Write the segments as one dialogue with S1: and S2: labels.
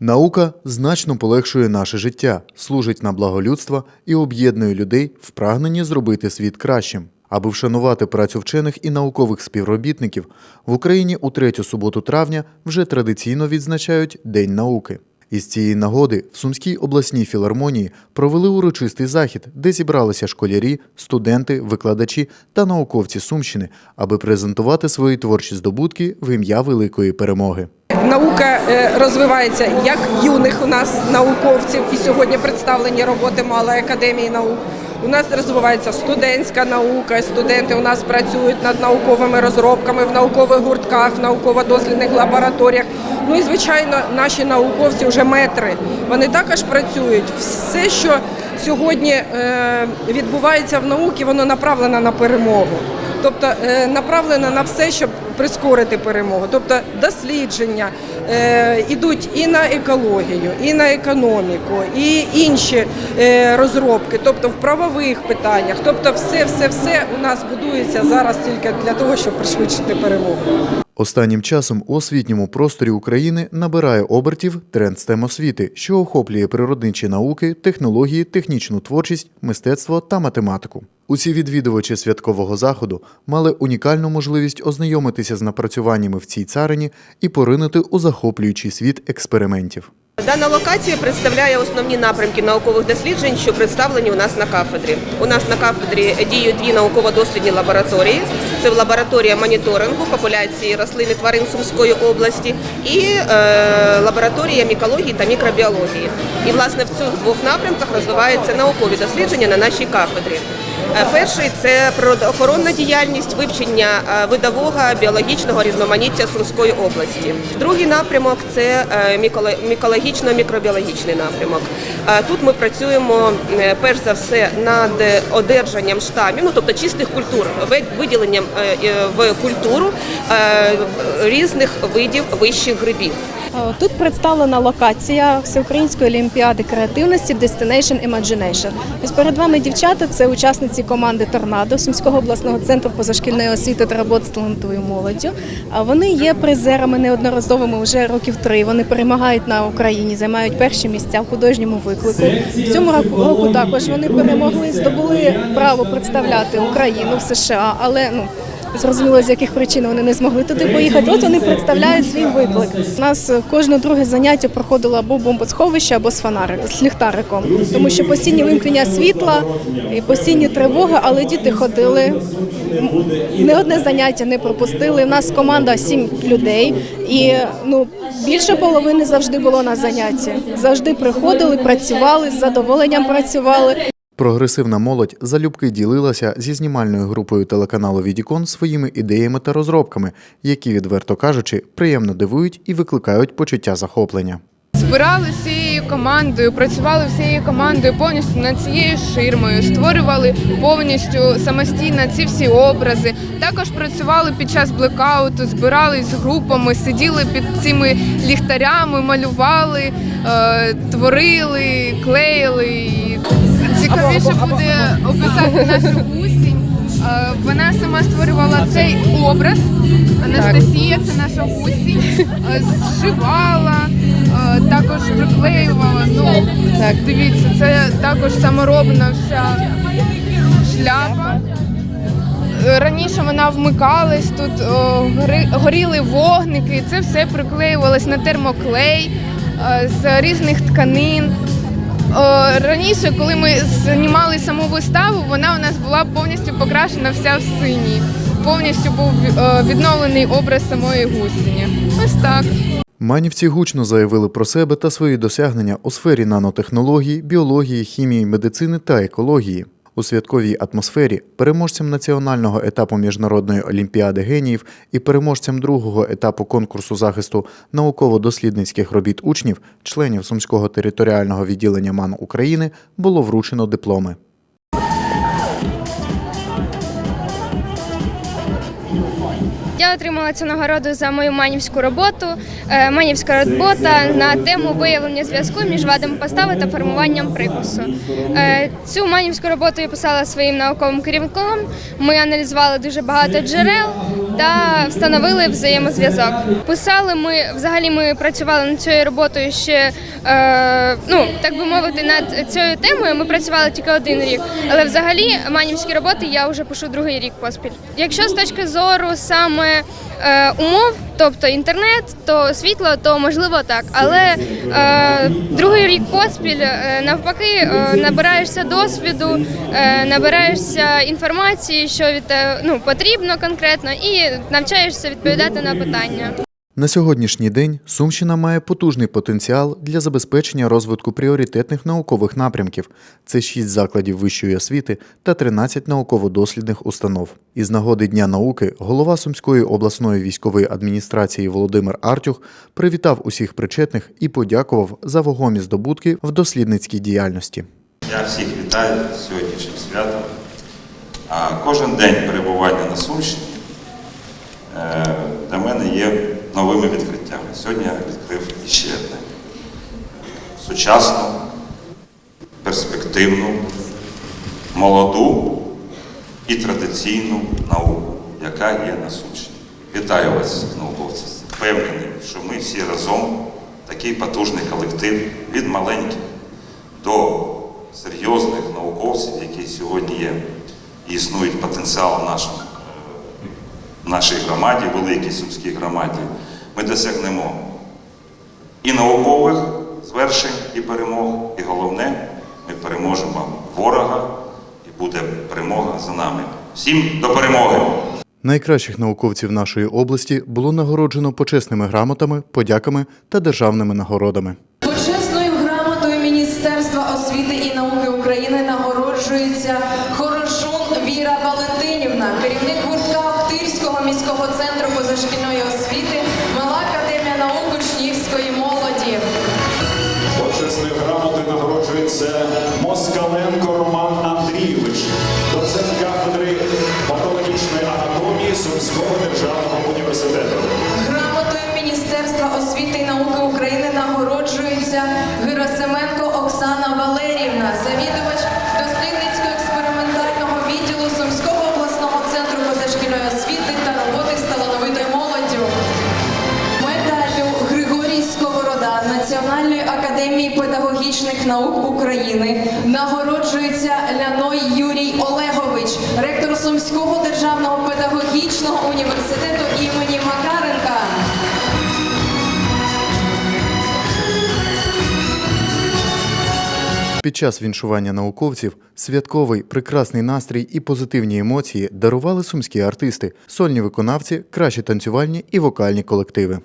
S1: Наука значно полегшує наше життя, служить на благо людства і об'єднує людей в прагненні зробити світ кращим. Аби вшанувати працю вчених і наукових співробітників, в Україні у третю суботу травня вже традиційно відзначають День науки. Із цієї нагоди в Сумській обласній філармонії провели урочистий захід, де зібралися школярі, студенти, викладачі та науковці Сумщини, аби презентувати свої творчі здобутки в ім'я великої перемоги.
S2: Наука е, розвивається як юних у нас науковців, і сьогодні представлені роботи Малої академії наук. У нас розвивається студентська наука. Студенти у нас працюють над науковими розробками в наукових гуртках, в науково-дослідних лабораторіях. Ну і звичайно, наші науковці вже метри. Вони також працюють. Все, що сьогодні е, відбувається в науці, воно направлено на перемогу. Тобто е, направлена на все, щоб прискорити перемогу. Тобто дослідження е, ідуть і на екологію, і на економіку, і інші е, розробки, тобто в правових питаннях. Тобто, все, все, все у нас будується зараз тільки для того, щоб пришвидшити перемогу.
S1: Останнім часом у освітньому просторі України набирає обертів тренд STEM освіти, що охоплює природничі науки, технології, технічну творчість, мистецтво та математику. Усі відвідувачі святкового заходу мали унікальну можливість ознайомитися з напрацюваннями в цій царині і поринути у захоплюючий світ експериментів.
S3: Дана локація представляє основні напрямки наукових досліджень, що представлені у нас на кафедрі. У нас на кафедрі діють дві науково-дослідні лабораторії. Це лабораторія моніторингу популяції рослин і тварин Сумської області і е, лабораторія мікології та мікробіології. І власне в цих двох напрямках розвиваються наукові дослідження на нашій кафедрі. Е, Перший це природоохоронна діяльність вивчення е, видового біологічного різноманіття Сумської області. Другий напрямок це е, міколо- мікологічно-мікробіологічний напрямок. Тут ми працюємо перш за все над одержанням штамів, ну тобто чистих культур, ви- виділенням в культуру різних видів вищих грибів.
S4: Е, Тут представлена локація Всеукраїнської олімпіади креативності Destination Imagination. Ось перед вами дівчата це учасниці команди Торнадо Сумського обласного центру позашкільної освіти та роботи з талантовою молоддю. Вони є призерами неодноразовими вже років три. Вони перемагають на Україні, займають перші місця в художньому виклику. В цьому року року також вони перемогли, здобули право представляти Україну в США, але ну. Зрозуміло, з яких причин вони не змогли туди поїхати. От вони представляють свій виклик. У нас е, кожне друге заняття проходило або бомбосховище, або з фонариком, з ліхтариком, тому що постійні вимкнення світла і постійні тривоги, але діти ходили. Не одне заняття не пропустили. У нас команда сім людей, і ну більше половини завжди було на занятті. Завжди приходили, працювали з задоволенням працювали.
S1: Прогресивна молодь залюбки ділилася зі знімальною групою телеканалу Відікон своїми ідеями та розробками, які, відверто кажучи, приємно дивують і викликають почуття захоплення.
S5: Збирали всією командою, працювали всією командою повністю над цією ширмою, створювали повністю самостійно ці всі образи. Також працювали під час блекауту, збирались групами, сиділи під цими ліхтарями, малювали, е, творили, клеїли. Цікавіше буде описати нашу гусінь. Е, Вона сама створювала цей образ. Анастасія, це наша гусінь, е, зшивала, е, також приклеювала. Ну, так, дивіться, це також саморобна вся шляпа. Е, Раніше вона вмикалась, тут о, гори- горіли вогники, це все приклеювалось на термоклей е, з різних тканин. Раніше, коли ми знімали саму виставу, вона у нас була повністю покрашена вся в синій. Повністю був відновлений образ самої гусені. Ось так.
S1: Манівці гучно заявили про себе та свої досягнення у сфері нанотехнологій, біології, хімії, медицини та екології. У святковій атмосфері переможцям національного етапу міжнародної олімпіади геніїв і переможцям другого етапу конкурсу захисту науково-дослідницьких робіт учнів, членів Сумського територіального відділення МАН України, було вручено дипломи.
S6: Я отримала цю нагороду за мою манівську роботу. Е, Манівська робота на тему виявлення зв'язку між вадами постави та формуванням припису. Е, Цю манівську роботу я писала своїм науковим керівником. Ми аналізували дуже багато джерел та встановили взаємозв'язок. Писали ми взагалі ми працювали над цією роботою ще е, ну так би мовити, над цією темою. Ми працювали тільки один рік, але взагалі манівські роботи я вже пишу другий рік поспіль. Якщо з точки зору саме е, умов, тобто інтернет, то світло, то можливо так. Але е, другий рік поспіль е, навпаки е, набираєшся досвіду, е, набираєшся інформації, що від те, ну, потрібно конкретно, і навчаєшся відповідати на питання.
S1: На сьогоднішній день Сумщина має потужний потенціал для забезпечення розвитку пріоритетних наукових напрямків. Це 6 закладів вищої освіти та 13 науково-дослідних установ. Із нагоди Дня науки голова Сумської обласної військової адміністрації Володимир Артюх привітав усіх причетних і подякував за вагомі здобутки в дослідницькій діяльності.
S7: Я всіх вітаю з сьогоднішнім святом. Кожен день перебування на Сумщині е, для мене є новими відкриттями. Сьогодні я відкрив іще одне сучасну, перспективну, молоду і традиційну науку, яка є на Сумщині. Вітаю вас, науковці. Впевнений, що ми всі разом такий потужний колектив від маленьких до серйозних науковців, які сьогодні є і існують потенціал в нашій громаді, великій сумській громаді, ми досягнемо і наукових звершень, і перемог, і головне, ми переможемо ворога, і буде перемога за нами. Всім до перемоги!
S1: Найкращих науковців нашої області було нагороджено почесними грамотами, подяками та державними нагородами.
S8: Почесною грамотою Міністерства освіти і науки України нагороджується Хорошун Віра Валентинівна, керівник позашкільної освіти, Мала академія наук учнівської молоді.
S9: Почесною грамотою нагороджується Москаленко Роман Андрійович, доцент кафедри патологічної анатомії Сумського державного університету.
S8: Грамотою Міністерства освіти і науки України нагороджується Герасименко Оксана Валерівна, педагогічних наук України нагороджується Ляной Юрій Олегович, ректор Сумського державного педагогічного університету імені Макаренка.
S1: Під час віншування науковців святковий прекрасний настрій і позитивні емоції дарували сумські артисти, сольні виконавці, кращі танцювальні і вокальні колективи.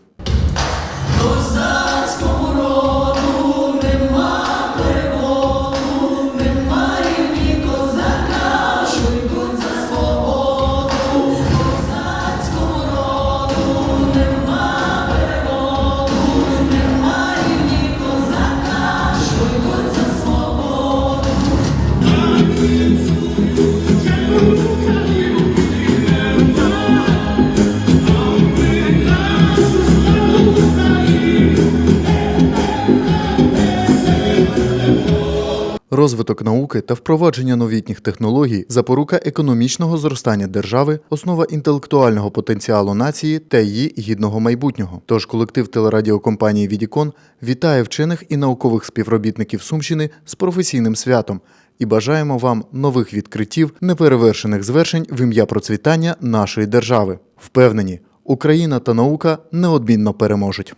S1: Розвиток науки та впровадження новітніх технологій запорука економічного зростання держави, основа інтелектуального потенціалу нації та її гідного майбутнього. Тож колектив телерадіокомпанії Відікон вітає вчених і наукових співробітників Сумщини з професійним святом і бажаємо вам нових відкриттів, неперевершених звершень в ім'я процвітання нашої держави. Впевнені, Україна та наука неодмінно переможуть.